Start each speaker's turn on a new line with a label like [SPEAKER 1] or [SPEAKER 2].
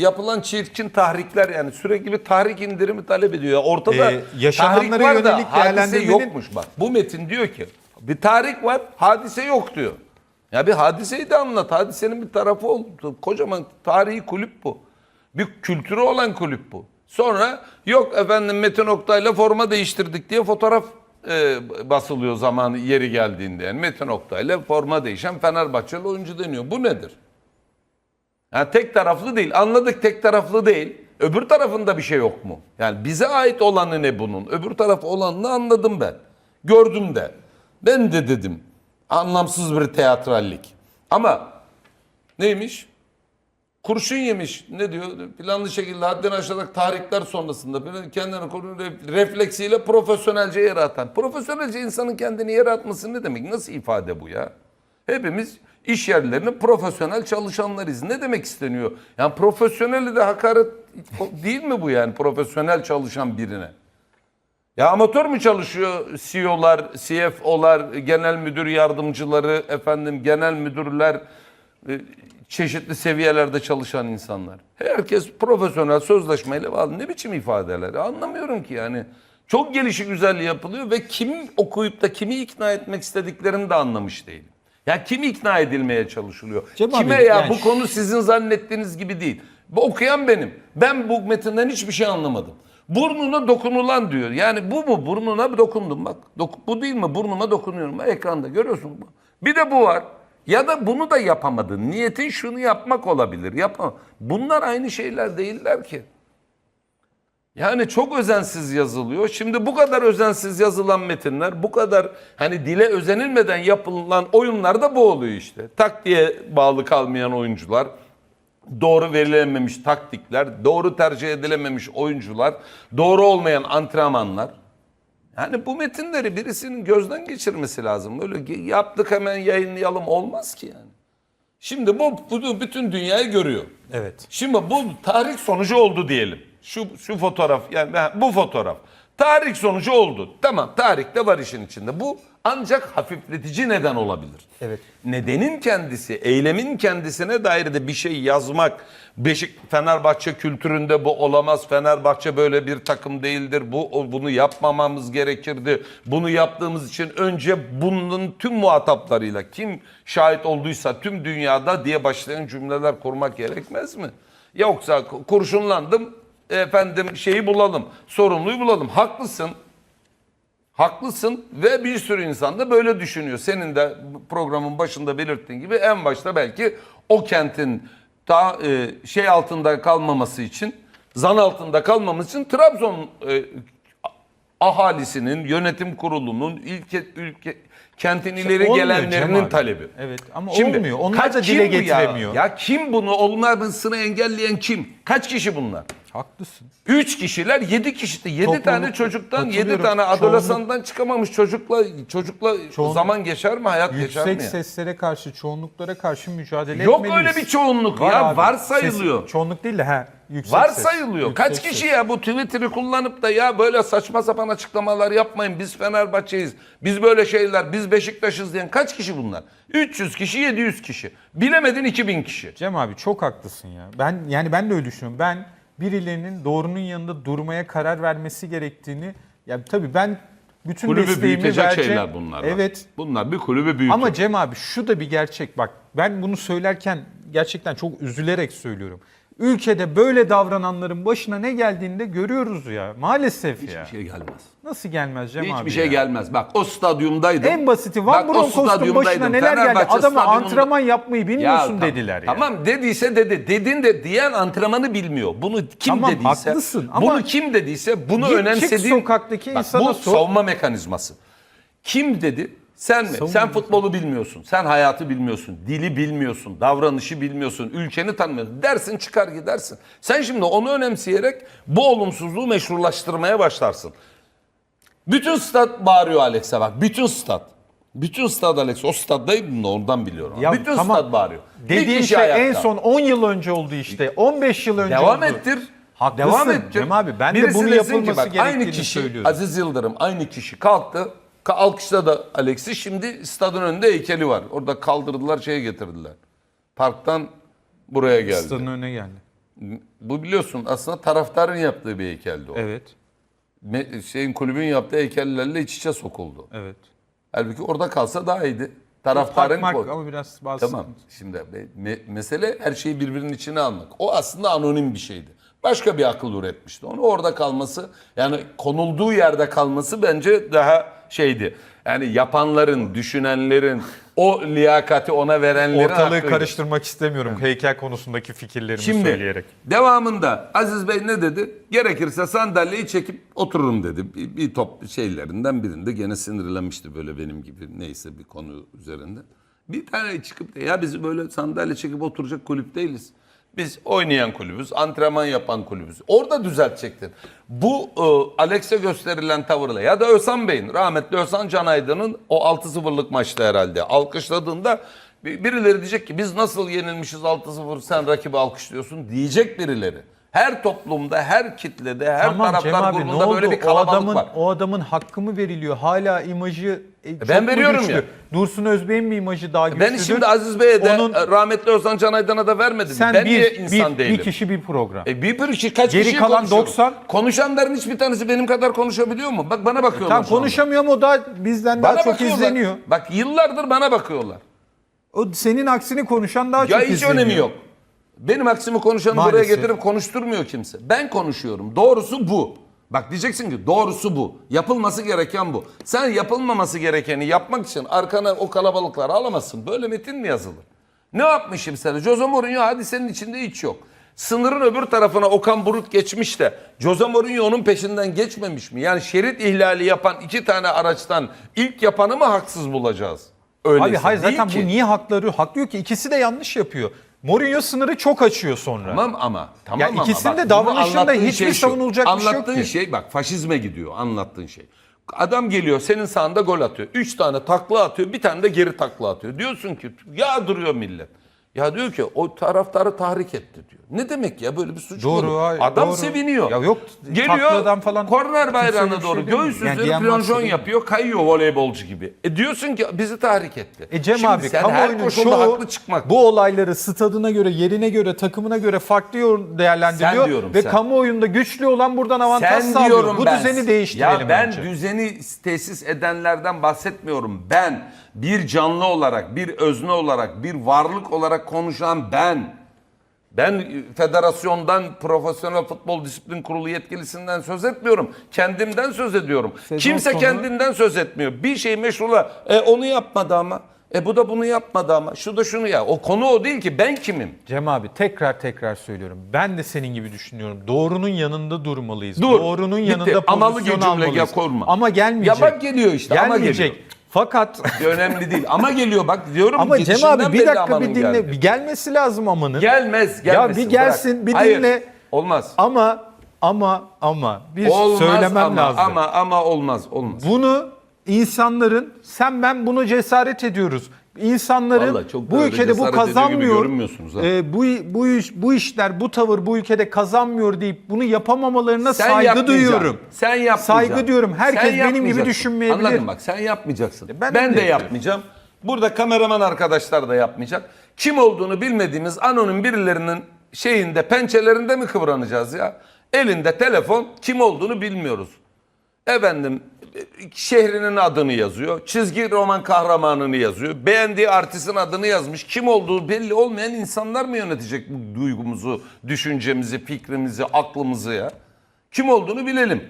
[SPEAKER 1] Yapılan çirkin tahrikler yani sürekli bir tahrik indirimi talep ediyor. Ortada
[SPEAKER 2] Ee, yaşananlara
[SPEAKER 1] tahrik var da
[SPEAKER 2] yönelik
[SPEAKER 1] hadise
[SPEAKER 2] değerlendirmenin-
[SPEAKER 1] yokmuş bak. Bu metin diyor ki bir tahrik var hadise yok diyor. Ya bir hadiseyi de anlat. Hadisenin bir tarafı oldu. Kocaman tarihi kulüp bu. Bir kültürü olan kulüp bu. Sonra yok efendim Metin Oktay'la forma değiştirdik diye fotoğraf e, basılıyor zamanı yeri geldiğinde. Yani Metin Oktay'la forma değişen Fenerbahçeli oyuncu deniyor. Bu nedir? Yani tek taraflı değil. Anladık tek taraflı değil. Öbür tarafında bir şey yok mu? Yani bize ait olanı ne bunun? Öbür tarafı olanını anladım ben. Gördüm de. Ben de dedim. Anlamsız bir teatrallik. Ama neymiş? Kurşun yemiş. Ne diyor? Planlı şekilde hadden aşarak tahrikler sonrasında kendini koruyor refleksiyle profesyonelce yere atan. Profesyonelce insanın kendini yere atması ne demek? Nasıl ifade bu ya? Hepimiz iş yerlerinin profesyonel çalışanlarıyız. Ne demek isteniyor? Yani profesyoneli de hakaret değil mi bu yani profesyonel çalışan birine? Ya amatör mü çalışıyor CEO'lar, CFO'lar, genel müdür yardımcıları, efendim genel müdürler, e, çeşitli seviyelerde çalışan insanlar. Herkes profesyonel sözleşmeyle bağlı. Ne biçim ifadeler? Anlamıyorum ki yani. Çok gelişi güzel yapılıyor ve kim okuyup da kimi ikna etmek istediklerini de anlamış değilim. Ya kim ikna edilmeye çalışılıyor?
[SPEAKER 2] Cem
[SPEAKER 1] Kime
[SPEAKER 2] abi,
[SPEAKER 1] ya
[SPEAKER 2] yani
[SPEAKER 1] bu konu sizin zannettiğiniz gibi değil. Bu okuyan benim. Ben bu metinden hiçbir şey anlamadım. Burnuna dokunulan diyor. Yani bu mu? Burnuna dokundum bak. Dok- bu değil mi? Burnuma dokunuyorum. Bak Ekranda görüyorsun. Bir de bu var. Ya da bunu da yapamadın. Niyetin şunu yapmak olabilir. Yapma. Bunlar aynı şeyler değiller ki. Yani çok özensiz yazılıyor. Şimdi bu kadar özensiz yazılan metinler, bu kadar hani dile özenilmeden yapılan oyunlarda bu oluyor işte. Taktiğe bağlı kalmayan oyuncular, doğru verilememiş taktikler, doğru tercih edilememiş oyuncular, doğru olmayan antrenmanlar. Yani bu metinleri birisinin gözden geçirmesi lazım. Böyle ge- yaptık hemen yayınlayalım olmaz ki yani. Şimdi bu, bu bütün dünyayı görüyor.
[SPEAKER 2] Evet.
[SPEAKER 1] Şimdi bu tarih sonucu oldu diyelim. Şu şu fotoğraf yani bu fotoğraf. Tarih sonucu oldu. Tamam tarih de var işin içinde. Bu ancak hafifletici neden olabilir.
[SPEAKER 2] Evet.
[SPEAKER 1] Nedenin kendisi, eylemin kendisine dair de bir şey yazmak. Beşik Fenerbahçe kültüründe bu olamaz. Fenerbahçe böyle bir takım değildir. Bu bunu yapmamamız gerekirdi. Bunu yaptığımız için önce bunun tüm muhataplarıyla kim şahit olduysa tüm dünyada diye başlayan cümleler kurmak gerekmez mi? Yoksa kurşunlandım efendim şeyi bulalım, sorumluyu bulalım. Haklısın. Haklısın ve bir sürü insan da böyle düşünüyor. Senin de programın başında belirttiğin gibi en başta belki o kentin daha e, şey altında kalmaması için, zan altında kalmaması için Trabzon e, ahalisinin, yönetim kurulunun, ülke, ülke kentin ileri
[SPEAKER 2] olmuyor Cem
[SPEAKER 1] gelenlerinin talebi.
[SPEAKER 2] Evet, ama olmuyor. Onlar da dile
[SPEAKER 1] bu ya?
[SPEAKER 2] getiremiyor.
[SPEAKER 1] Ya kim bunu olmasını engelleyen kim? Kaç kişi bunlar?
[SPEAKER 2] Haklısın.
[SPEAKER 1] Üç kişiler yedi kişide yedi
[SPEAKER 2] Topluluk-
[SPEAKER 1] tane çocuktan yedi tane
[SPEAKER 2] Çoğunluk-
[SPEAKER 1] adolesandan çıkamamış çocukla çocukla
[SPEAKER 2] Çoğun-
[SPEAKER 1] zaman geçer mi hayat geçer mi?
[SPEAKER 2] Yüksek
[SPEAKER 1] ya?
[SPEAKER 2] seslere karşı, çoğunluklara karşı mücadele
[SPEAKER 1] Yok
[SPEAKER 2] etmeliyiz.
[SPEAKER 1] öyle bir çoğunluk
[SPEAKER 2] Var
[SPEAKER 1] ya
[SPEAKER 2] abi.
[SPEAKER 1] varsayılıyor.
[SPEAKER 2] Ses- çoğunluk değil de ha. Yüksek
[SPEAKER 1] Varsayılıyor.
[SPEAKER 2] ses.
[SPEAKER 1] Kaç
[SPEAKER 2] Yüksek
[SPEAKER 1] kişi
[SPEAKER 2] ses.
[SPEAKER 1] ya bu Twitter'ı kullanıp da ya böyle saçma sapan açıklamalar yapmayın. Biz Fenerbahçe'yiz. Biz böyle şeyler. Biz Beşiktaş'ız diyen kaç kişi bunlar? 300 kişi, 700 kişi. Bilemedin 2000 kişi.
[SPEAKER 2] Cem abi çok haklısın ya. Ben yani ben de öyle düşünüyorum. Ben birilerinin doğrunun yanında durmaya karar vermesi gerektiğini ya tabii ben bütün
[SPEAKER 1] Kulübü
[SPEAKER 2] desteğimi
[SPEAKER 1] büyütecek
[SPEAKER 2] vereceğim.
[SPEAKER 1] şeyler bunlar.
[SPEAKER 2] Evet.
[SPEAKER 1] Bunlar bir kulübü büyütür.
[SPEAKER 2] Ama Cem abi şu da bir gerçek bak. Ben bunu söylerken gerçekten çok üzülerek söylüyorum. Ülkede böyle davrananların başına ne geldiğinde görüyoruz ya. Maalesef ya.
[SPEAKER 1] Hiçbir şey gelmez.
[SPEAKER 2] Nasıl gelmez Cem abi?
[SPEAKER 1] Hiçbir şey
[SPEAKER 2] ya?
[SPEAKER 1] gelmez. Bak o stadyumdaydım.
[SPEAKER 2] En basiti
[SPEAKER 1] Bak,
[SPEAKER 2] Van
[SPEAKER 1] o
[SPEAKER 2] Bronckhorst'un başına
[SPEAKER 1] stadyumdaydım.
[SPEAKER 2] neler geldi?
[SPEAKER 1] Fenerbahçe
[SPEAKER 2] Adama
[SPEAKER 1] stadyumunda-
[SPEAKER 2] antrenman yapmayı bilmiyorsun
[SPEAKER 1] tam-
[SPEAKER 2] dediler ya.
[SPEAKER 1] Tamam dediyse dedi. Dedin de diyen antrenmanı bilmiyor. Bunu kim
[SPEAKER 2] Tamam,
[SPEAKER 1] dediyse.
[SPEAKER 2] haklısın ama-
[SPEAKER 1] bunu kim dediyse bunu
[SPEAKER 2] Git çık
[SPEAKER 1] önemsediğin.
[SPEAKER 2] sokaktaki
[SPEAKER 1] Bak,
[SPEAKER 2] insana
[SPEAKER 1] bu
[SPEAKER 2] sor.
[SPEAKER 1] savunma mekanizması. Kim dedi? Sen mi?
[SPEAKER 2] Savunma
[SPEAKER 1] Sen futbolu bilmiyorsun. Sen hayatı bilmiyorsun. Dili bilmiyorsun. Davranışı bilmiyorsun. Ülkeni tanımıyorsun. Dersin çıkar gidersin. Sen şimdi onu önemseyerek bu olumsuzluğu meşrulaştırmaya başlarsın. Bütün stat bağırıyor Alex'e bak. Bütün stat. Bütün stad Alex. O staddaydım da ondan biliyorum.
[SPEAKER 2] Ya
[SPEAKER 1] Bütün
[SPEAKER 2] tamam,
[SPEAKER 1] stad bağırıyor.
[SPEAKER 2] Dediğin şey en
[SPEAKER 1] ayakta.
[SPEAKER 2] son 10 yıl önce oldu işte. 15 yıl önce
[SPEAKER 1] Devam
[SPEAKER 2] oldu.
[SPEAKER 1] ettir.
[SPEAKER 2] Haklısın
[SPEAKER 1] Devam ettir.
[SPEAKER 2] Cem abi, ben de
[SPEAKER 1] Birisi
[SPEAKER 2] bunu
[SPEAKER 1] desin
[SPEAKER 2] yapılması
[SPEAKER 1] ki bak, Aynı
[SPEAKER 2] gerektiğini
[SPEAKER 1] kişi
[SPEAKER 2] söylüyorum.
[SPEAKER 1] Aziz Yıldırım aynı kişi kalktı. Ka- Alkışladı Alex'i. Şimdi stadın önünde heykeli var. Orada kaldırdılar şeye getirdiler. Parktan buraya geldi.
[SPEAKER 2] Stadın önüne geldi.
[SPEAKER 1] Bu biliyorsun aslında taraftarın yaptığı bir heykeldi o.
[SPEAKER 2] Evet.
[SPEAKER 1] Me- şeyin kulübün yaptığı heykellerle iç içe sokuldu.
[SPEAKER 2] Evet.
[SPEAKER 1] Halbuki orada kalsa daha iyiydi. Taraftarın
[SPEAKER 2] Takmak
[SPEAKER 1] koy-
[SPEAKER 2] ama biraz bazı
[SPEAKER 1] Tamam. Şimdi me- mesele her şeyi birbirinin içine almak. O aslında anonim bir şeydi. Başka bir akıl üretmişti. Onu orada kalması yani konulduğu yerde kalması bence daha şeydi. Yani yapanların, düşünenlerin, o liyakati ona verenlerin
[SPEAKER 2] Ortalığı
[SPEAKER 1] hakkıydı.
[SPEAKER 2] karıştırmak istemiyorum heykel konusundaki fikirlerimi
[SPEAKER 1] Şimdi
[SPEAKER 2] söyleyerek.
[SPEAKER 1] devamında Aziz Bey ne dedi? Gerekirse sandalyeyi çekip otururum dedi. Bir, bir top şeylerinden birinde gene sinirlenmişti böyle benim gibi neyse bir konu üzerinde. Bir tane çıkıp da ya biz böyle sandalye çekip oturacak kulüp değiliz. Biz oynayan kulübüz, antrenman yapan kulübüz. Orada düzeltecektin. Bu e, Alex'e gösterilen tavırla ya da Özhan Bey'in, rahmetli Özhan Can Aydın'ın o 6-0'lık maçta herhalde alkışladığında bir- birileri diyecek ki biz nasıl yenilmişiz 6-0 sen rakibi alkışlıyorsun diyecek birileri. Her toplumda, her kitlede, her
[SPEAKER 2] Tamam
[SPEAKER 1] taraftar
[SPEAKER 2] abi
[SPEAKER 1] grubunda
[SPEAKER 2] oldu?
[SPEAKER 1] böyle bir
[SPEAKER 2] o
[SPEAKER 1] kalabalık
[SPEAKER 2] adamın
[SPEAKER 1] var.
[SPEAKER 2] o adamın hakkı mı veriliyor? Hala imajı e, çok
[SPEAKER 1] ben
[SPEAKER 2] mu
[SPEAKER 1] veriyorum
[SPEAKER 2] güçlü?
[SPEAKER 1] ya.
[SPEAKER 2] Dursun Özbey'in mi imajı daha güçlüdür?
[SPEAKER 1] Ben şimdi Aziz Bey'e de
[SPEAKER 2] Onun-
[SPEAKER 1] e, rahmetli Özhan Can Aydın'a da vermedim.
[SPEAKER 2] sen
[SPEAKER 1] ben
[SPEAKER 2] bir,
[SPEAKER 1] niye insan
[SPEAKER 2] bir,
[SPEAKER 1] değilim?
[SPEAKER 2] bir kişi bir program.
[SPEAKER 1] E bir bir kişi kaç
[SPEAKER 2] Geri
[SPEAKER 1] kişi
[SPEAKER 2] kalan
[SPEAKER 1] konuşuyor?
[SPEAKER 2] 90.
[SPEAKER 1] Konuşanların hiçbir tanesi benim kadar konuşabiliyor mu? Bak bana bakıyorlar.
[SPEAKER 2] Tam
[SPEAKER 1] şu anda.
[SPEAKER 2] konuşamıyor ama o da bizden daha
[SPEAKER 1] Bana
[SPEAKER 2] çok
[SPEAKER 1] bakıyorlar.
[SPEAKER 2] izleniyor.
[SPEAKER 1] Bak yıllardır bana bakıyorlar.
[SPEAKER 2] O senin aksini konuşan daha
[SPEAKER 1] Ya
[SPEAKER 2] çok
[SPEAKER 1] hiç
[SPEAKER 2] izleniyor.
[SPEAKER 1] önemi yok. Benim aksimi konuşanı buraya
[SPEAKER 2] Maalesef.
[SPEAKER 1] getirip konuşturmuyor kimse. Ben konuşuyorum. Doğrusu bu. Bak diyeceksin ki doğrusu bu. Yapılması gereken bu. Sen yapılmaması gerekeni yapmak için arkana o kalabalıkları alamazsın. Böyle metin mi yazılır? Ne yapmışım sana? Jose Mourinho hadisenin içinde hiç yok. Sınırın öbür tarafına Okan Buruk geçmiş de Jose Mourinho onun peşinden geçmemiş mi? Yani şerit ihlali yapan iki tane araçtan ilk yapanı mı haksız bulacağız? Öyleyse
[SPEAKER 2] Abi hayır zaten
[SPEAKER 1] ki.
[SPEAKER 2] bu niye hakları haklıyor ki ikisi de yanlış yapıyor. Mourinho sınırı çok açıyor sonra.
[SPEAKER 1] Tamam ama tamam
[SPEAKER 2] Ya
[SPEAKER 1] ama
[SPEAKER 2] ikisinin de davranışında hiçbir
[SPEAKER 1] şey şu.
[SPEAKER 2] savunulacak bir şey yok
[SPEAKER 1] Anlattığın şey bak faşizme gidiyor anlattığın şey. Adam geliyor senin sağında gol atıyor. Üç tane takla atıyor bir tane de geri takla atıyor. Diyorsun ki ya duruyor millet. Ya diyor ki o taraftarı tahrik etti diyor. Ne demek ya böyle bir suç
[SPEAKER 2] Doğru,
[SPEAKER 1] mu olur?
[SPEAKER 2] hayır,
[SPEAKER 1] Adam
[SPEAKER 2] doğru.
[SPEAKER 1] seviniyor.
[SPEAKER 2] Ya yok,
[SPEAKER 1] Geliyor
[SPEAKER 2] falan
[SPEAKER 1] korner bayrağına
[SPEAKER 2] şey
[SPEAKER 1] doğru
[SPEAKER 2] demiyor.
[SPEAKER 1] göğüs
[SPEAKER 2] Yani
[SPEAKER 1] üzeri plonjon
[SPEAKER 2] varsa
[SPEAKER 1] yapıyor kayıyor voleybolcu gibi. E diyorsun ki bizi tahrik etti.
[SPEAKER 2] E Cem
[SPEAKER 1] Şimdi
[SPEAKER 2] abi
[SPEAKER 1] sen her
[SPEAKER 2] kamuoyunun
[SPEAKER 1] koşulda
[SPEAKER 2] çoğu
[SPEAKER 1] haklı çıkmak.
[SPEAKER 2] bu olayları stadına göre, yerine göre, takımına göre farklı yor- değerlendiriyor.
[SPEAKER 1] Sen diyorum,
[SPEAKER 2] ve
[SPEAKER 1] sen.
[SPEAKER 2] kamuoyunda güçlü olan buradan avantaj
[SPEAKER 1] Sen
[SPEAKER 2] sağlıyor.
[SPEAKER 1] diyorum
[SPEAKER 2] Bu
[SPEAKER 1] ben.
[SPEAKER 2] düzeni değiştirelim
[SPEAKER 1] Ya ben
[SPEAKER 2] bence.
[SPEAKER 1] düzeni tesis edenlerden bahsetmiyorum. Ben bir canlı olarak, bir özne olarak, bir varlık olarak konuşan ben. Ben federasyondan, profesyonel futbol disiplin kurulu yetkilisinden söz etmiyorum. Kendimden söz ediyorum.
[SPEAKER 2] Sezon
[SPEAKER 1] Kimse
[SPEAKER 2] sonu-
[SPEAKER 1] kendinden söz etmiyor. Bir şey meşrula. E onu yapmadı ama. E bu da bunu yapmadı ama. Şu da şunu ya. O konu o değil ki. Ben kimim?
[SPEAKER 2] Cem abi tekrar tekrar söylüyorum. Ben de senin gibi düşünüyorum. Doğrunun yanında durmalıyız.
[SPEAKER 1] Dur.
[SPEAKER 2] Doğrunun
[SPEAKER 1] Bitti.
[SPEAKER 2] yanında
[SPEAKER 1] Amalı
[SPEAKER 2] pozisyon
[SPEAKER 1] cümle
[SPEAKER 2] almalıyız.
[SPEAKER 1] ya koruma.
[SPEAKER 2] Ama gelmeyecek.
[SPEAKER 1] Ya bak geliyor işte, ama
[SPEAKER 2] Gelmeyecek.
[SPEAKER 1] geliyor.
[SPEAKER 2] Fakat
[SPEAKER 1] Önemli değil. Ama geliyor bak diyorum.
[SPEAKER 2] ama Cem abi bir dakika bir dinle. Bir gelmesi lazım amanın.
[SPEAKER 1] Gelmez, gelmesin.
[SPEAKER 2] Ya bir gelsin,
[SPEAKER 1] bırak.
[SPEAKER 2] bir
[SPEAKER 1] Hayır,
[SPEAKER 2] dinle.
[SPEAKER 1] Olmaz.
[SPEAKER 2] Ama ama ama bir
[SPEAKER 1] Olmaz
[SPEAKER 2] söylemem
[SPEAKER 1] ama,
[SPEAKER 2] lazım.
[SPEAKER 1] ama ama olmaz, olmaz.
[SPEAKER 2] Bunu insanların sen ben bunu cesaret ediyoruz. İnsanların
[SPEAKER 1] Vallahi çok
[SPEAKER 2] bu ülkede bu kazanmıyor. e, bu bu iş bu işler bu tavır bu ülkede kazanmıyor deyip bunu yapamamalarına
[SPEAKER 1] Sen
[SPEAKER 2] saygı duyuyorum.
[SPEAKER 1] Sen yapmayacaksın.
[SPEAKER 2] Saygı diyorum. Herkes
[SPEAKER 1] Sen
[SPEAKER 2] benim gibi düşünmeyebilir.
[SPEAKER 1] Anladın bak sen yapmayacaksın.
[SPEAKER 2] ben
[SPEAKER 1] Ben,
[SPEAKER 2] öyle
[SPEAKER 1] de
[SPEAKER 2] yapıyorum.
[SPEAKER 1] yapmayacağım. Burada kameraman arkadaşlar da yapmayacak. Kim olduğunu bilmediğimiz anonim birilerinin şeyinde pençelerinde mi kıvranacağız ya? Elinde telefon kim olduğunu bilmiyoruz. Efendim şehrinin adını yazıyor. Çizgi roman kahramanını yazıyor. Beğendiği artistin adını yazmış. Kim olduğu belli olmayan insanlar mı yönetecek bu duygumuzu, düşüncemizi, fikrimizi, aklımızı ya? Kim olduğunu bilelim.